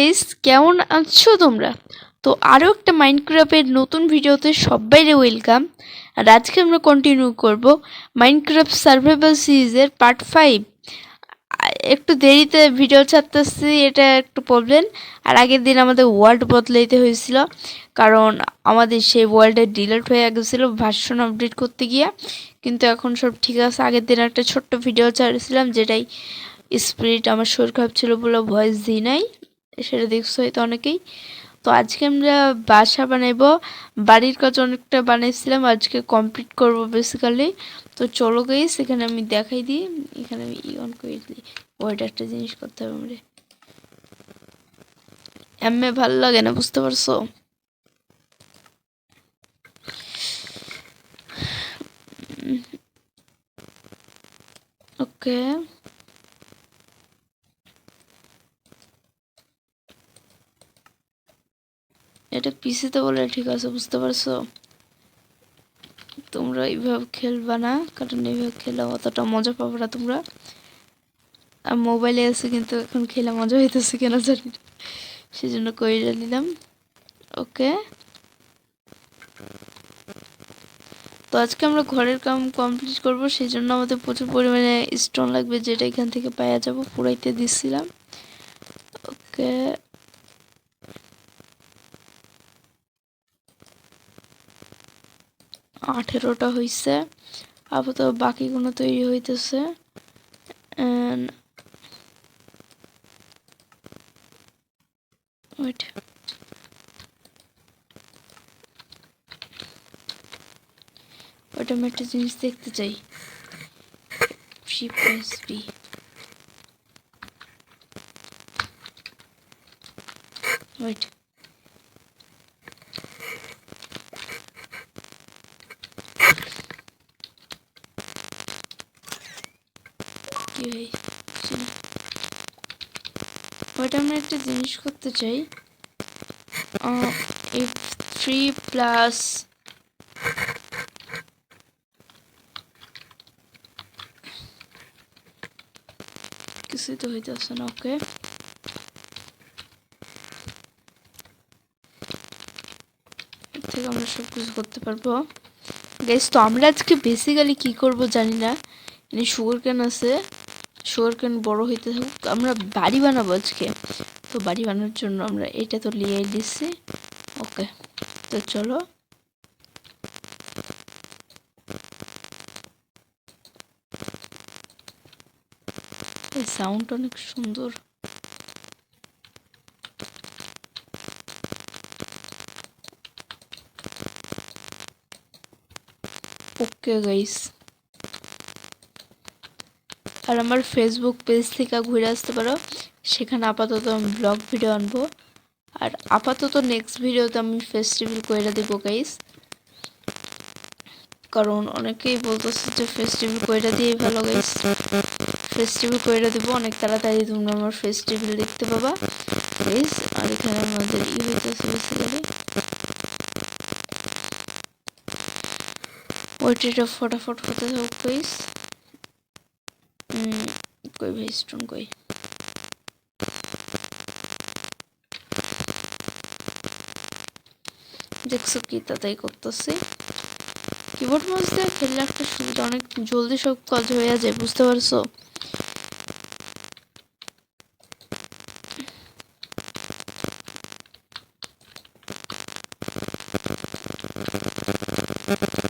Guys কেমন আছো তোমরা? তো আরও একটা মাইনক্রাফ্টের নতুন ভিডিওতে সবাইরে ওয়েলকাম আর আজকে আমরা কন্টিনিউ করব মাইনক্রাফট সার্ভাইভাল সিরিজের পার্ট ফাইভ একটু দেরিতে ভিডিও ছাড়তেছি, এটা একটু প্রবলেম আর আগের দিন আমাদের ওয়ার্ল্ড বদলাইতে হয়েছিল, কারণ আমাদের সেই ওয়ার্ল্ডে ডিলেট হয়ে গেছিল ভার্সন আপডেট করতে গিয়ে। কিন্তু এখন সব ঠিক আছে। আগের দিন একটা ছোট্ট ভিডিও ছাড়ছিলাম, যেটাই স্পিরিট আমার শরীর খারাপ ছিল বলে ভয়েস দিই নাই। সেটা দেখছ হয়তো অনেকেই। তো আজকে আমরা বাসা বানাইবো। বাড়ির কাজ অনেকটা বানাইছিলাম, আজকে কমপ্লিট করব বেসিক্যালি তো চলো গেই সেখানে আমি দেখাই দিই। এখানে আমি ই অন করে দিই। ওইটা একটা জিনিস করতে হবে আমরা এমএ ভালো লাগে না, বুঝতে পারছ? ওকে এটা পিসিতে বলে ঠিক আছে, বুঝতে পারছ? তোমরা এইভাবে খেলবা না, কারণ এইভাবে খেলে অতটা মজা পাবো না তোমরা। আর মোবাইলে আছে কিন্তু এখন খেলে মজা হইতেছে কেন জানি না। সেই জন্য কইরা নিলাম, ওকে? তো আজকে আমরা ঘরের কাম কমপ্লিট করব সেই জন্য আমাদের প্রচুর পরিমাণে স্টোন লাগবে, যেটা এখান থেকে পাওয়া যাব, পুরাইতে দিচ্ছিলাম ওকে আঠেরোটা হইছে। আপাতত বাকিগুলো তৈরি হইতেছে। Wait. ওটা আমি একটা জিনিস দেখতে চাই। শিপ বি ওয়েট কি হয়েছে ওইটা আমরা একটা জিনিস করতে চাই। এই থ্রি প্লাস কিছুই তো হইতেছে না ওকে থেকে আমরা সব কিছু করতে পারব। গাইস তো আমরা আজকে বেসিক্যালি কি করব জানি না। এনে সুগার ক্যান আছে। সুগার বড় হইতে থাকুক। আমরা বাড়ি বানাবো আজকে। তো বাড়ি বানানোর জন্য আমরা এটা তো লিয়ে দিচ্ছি ওকে, তো চলো। সাউন্ড অনেক সুন্দর। ওকে গাইস আর আমার ফেসবুক পেজ থেকে ঘুরে আসতে পারো। সেখানে আপাতত আমি ব্লগ ভিডিও আনব। আর আপাতত নেক্সট ভিডিওতে আমি ফেস্টিভ্যাল করে দেবো গাইস কারণ অনেকেই বলতেছে যে ফেস্টিভ্যাল কইরা দিয়ে ভালো গাইস ফেস্টিভ্যাল কইরা দেবো, অনেক তাড়াতাড়ি তোমরা আমার ফেস্টিভ্যাল দেখতে পাবা গাইস আর এখানে আমাদের ই হইতেছে বেসিক্যালি ওইটা ফটাফট হতে থাকুক গাইস কই ভাই স্টোন কই। দেখছ কি তাই করতেছি। কিবোর্ড মাউস দিয়ে খেললে একটা সুবিধা, অনেক জলদি সব কাজ হয়ে যায়, বুঝতে পারছ? ওকে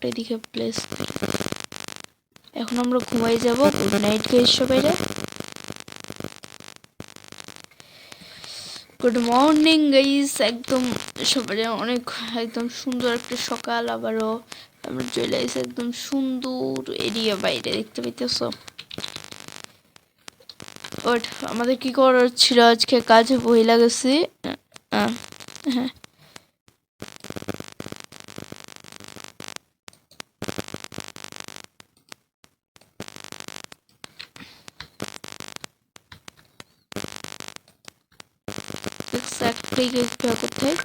একটা এদিকে প্লেস এখন আমরা ঘুমাই যাব গুড নাইট গাইস সবাই গুড মর্নিং গাইস একদম সবাই অনেক একদম সুন্দর একটা সকাল আবারও। আমরা চলে আসি একদম সুন্দর এরিয়া বাইরে, দেখতে পাইতেছ? ওট আমাদের কি করার ছিল? আজকে কাজে বই লাগেছে হ্যাঁ। পড়ে গিয়েছি কোথায়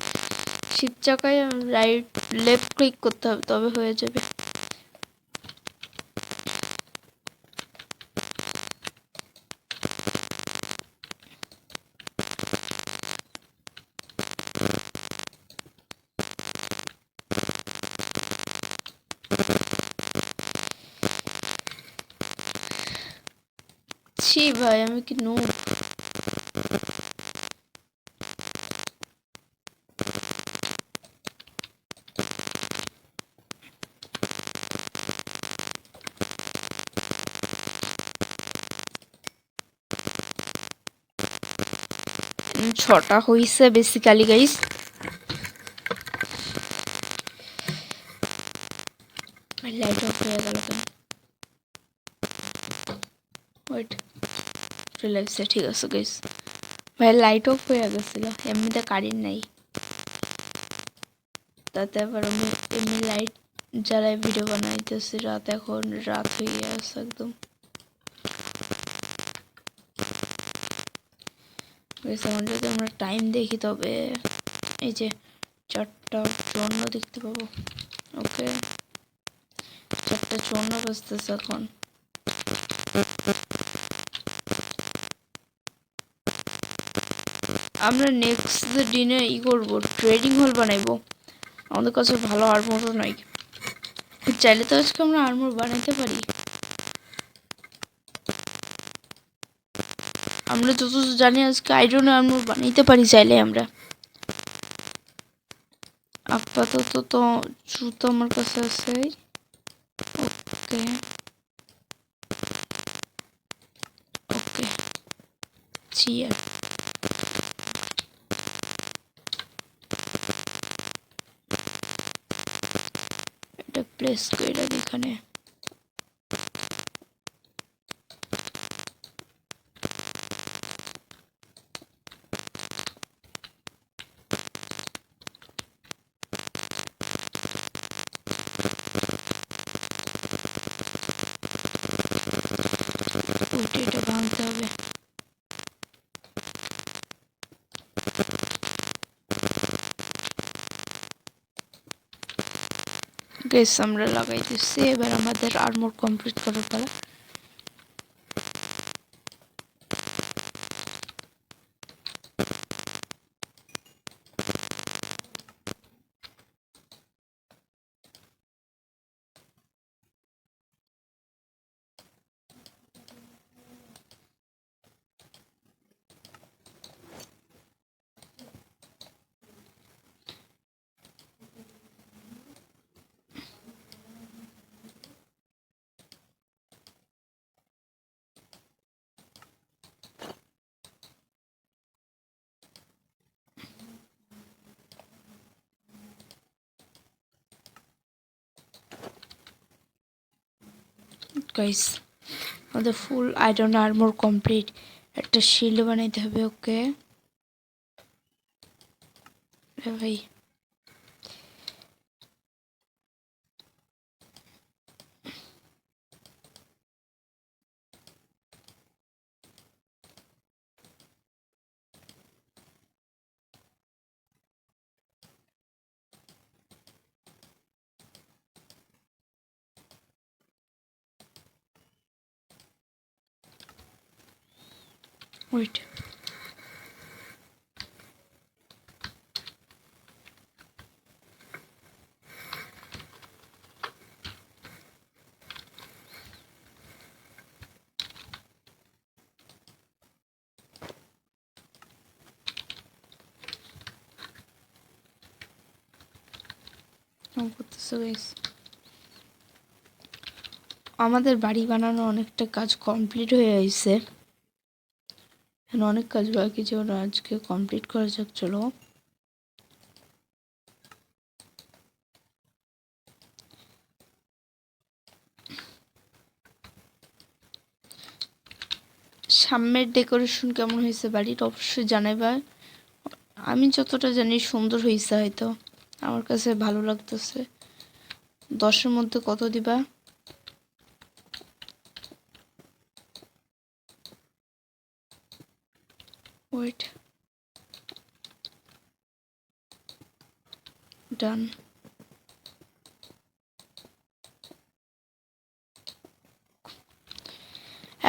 শিব চাকায় রাইট লেফট ক্লিক করতে হবে, তবে হয়ে যাবে। ছি ভাই, আমি কি নোট ছটা হইছে বেসিক্যালি গাইস লাইট অফ হয়ে গেল ঠিক আছে গাইস ভাই লাইট অফ হয়ে গেছিল, এমনিতে কারেন্ট নাই। তাতে আবার এমনি লাইট জ্বালায় ভিডিও বানাইতেছি, রাত এখন রাত হয়ে গেছে একদম। এখন যদি আমরা টাইম দেখি তবে এই যে চারটা চুয়ান্ন দেখতে পাবো। ওকে চারটা বাজতেছে এখন। আমরা নেক্সট দিনে ই করব ট্রেডিং হল বানাইবো। আমাদের কাছে ভালো আর্মোরও নাই। চাইলে তো আজকে আমরা আর্মোর বানাইতে পারি। আমরা যত জানি আজকে আইরন আর্মোর বানাইতে পারি চাইলে আমরা। আপাতত তো জুতো আমার কাছে আছে। ওকে। ওকে। চেয়ার এটা প্লেস করে এখানে উঠে এটা ভাঙতে হবে গেস আমরা লাগাই দিচ্ছি এবার আমাদের আর্মোর কমপ্লিট করার পালা। গাইস আমাদের ফুল আয়রন আর্মোর কমপ্লিট একটা শিল্ড বানাইতে হবে ওকে ভাই। ওয়েট গাইস আমাদের বাড়ি বানানো অনেকটা কাজ কমপ্লিট হয়ে গেছে অনেক কাজ বাকি যে ওরা আজকে কমপ্লিট করা যাক, চলো। সামনের ডেকোরেশন কেমন হয়েছে বাড়ির অবশ্যই জানাইবা। আমি যতটা জানি সুন্দর হয়েছে হয়তো, আমার কাছে ভালো লাগতেছে। দশের মধ্যে কত দিবা? ওয়েট ডান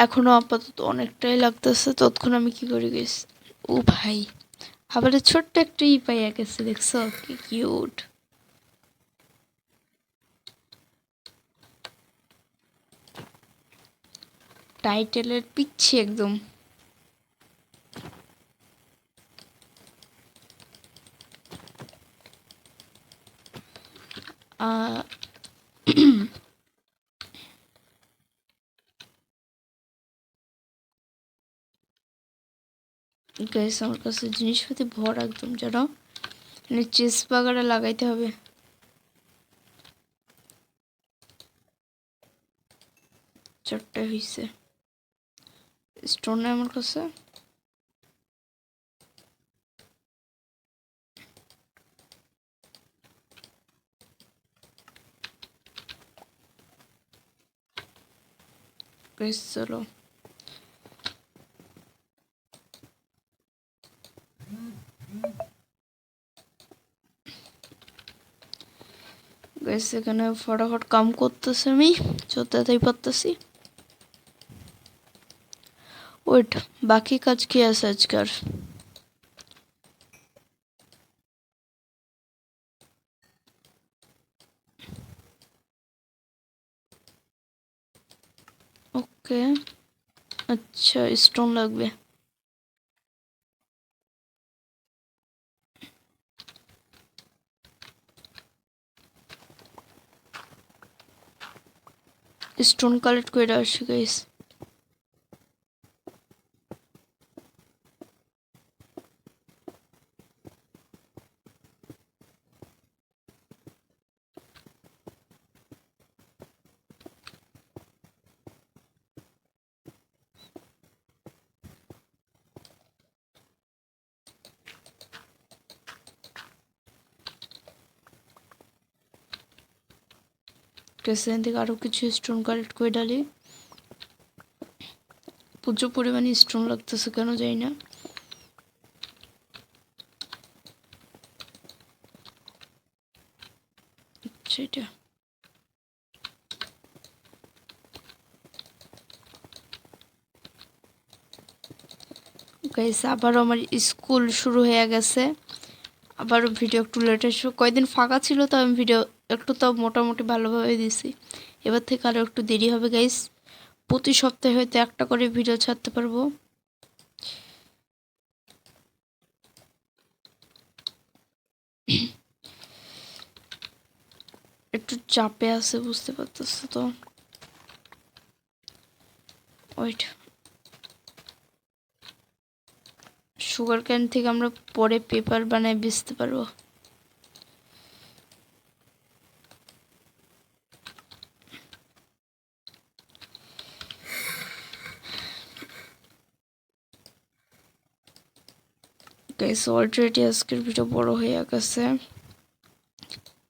এখনও আপাতত অনেকটাই লাগতেছে তৎক্ষণ আমি কি করে গেছি? ও ভাই, আবার ছোট্ট একটা ই পাইয়া গেছে, দেখছ? কি কিউট টাইটেলের পিচ্ছি একদম। গাইস আমার কাছে জিনিসপাতি ভরা একদম যেন মানে চেস বাগাটা লাগাইতে হবে। চারটে হয়েছে স্টোন আমার কাছে। গাইস চলো। গাইস এখানে ফটাফট কাম করতেছি আমি। চোদ্দাতেই পারতেছি। ওয়েট বাকি কাজ কি আছে আজকার ওকে আচ্ছা স্টোন লাগবে। স্টোন কালেক্ট করে আসি গাইস এখান থেকে আরও কিছু স্টোন কালেক্ট করে ডালি। প্রচুর পরিমাণে স্টোন লাগতেছে, কেন যাই না। আচ্ছা এটা। গাইস আবারও আমার স্কুল শুরু হয়ে গেছে। আবারও ভিডিও একটু লেটে কয়দিন ফাঁকা ছিল তো আমি ভিডিও একটু তাও মোটামুটি ভালোভাবে দিছি। এবার থেকে আরও একটু দেরি হবে গাইস প্রতি সপ্তাহে হয়তো একটা করে ভিডিও ছাড়তে পারব। একটু চাপে আছে, বুঝতে পারতেছো তো? ওয়েট সুগার ক্যান থেকে আমরা পরে পেপার বানায় বেচতে পারব। গাইস অলরেডি আজকের ভিডিও বড় হয়ে গেছে।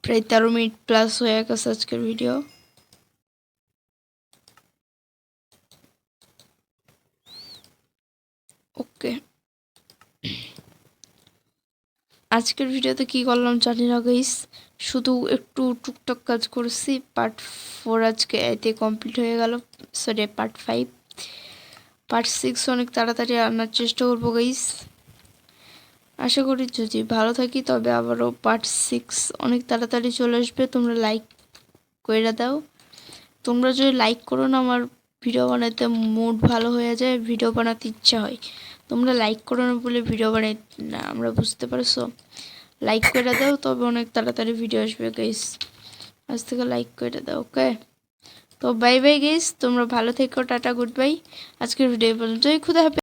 প্রায় তেরো মিনিট প্লাস হয়ে গেছে আজকের ভিডিও ওকে আজকের ভিডিওতে কি করলাম জানি না গাইস শুধু একটু টুকটাক কাজ করেছি। পার্ট ফোর আজকে এতে কমপ্লিট হয়ে গেল। Sorry part five part six অনেক তাড়াতাড়ি আনার চেষ্টা করব গাইস আশা করি যদি ভালো থাকি, তবে আবারও পার্ট সিক্স অনেক তাড়াতাড়ি চলে আসবে। তোমরা লাইক করে দাও। তোমরা যদি লাইক করো না, আমার ভিডিও বানাতে মুড ভালো হয়ে যায় ভিডিও বানাতে ইচ্ছা হয়। তোমরা লাইক করো না বলে ভিডিও বানাই না, আমরা বুঝতে পারছ? লাইক করে দাও, তবে অনেক তাড়াতাড়ি ভিডিও আসবে গেস আজ থেকে লাইক করে দাও ওকে তো বাই বাই গাইস তোমরা ভালো থেকো, টাটা গুড বাই আজকের ভিডিও পর্যন্তই। খুদা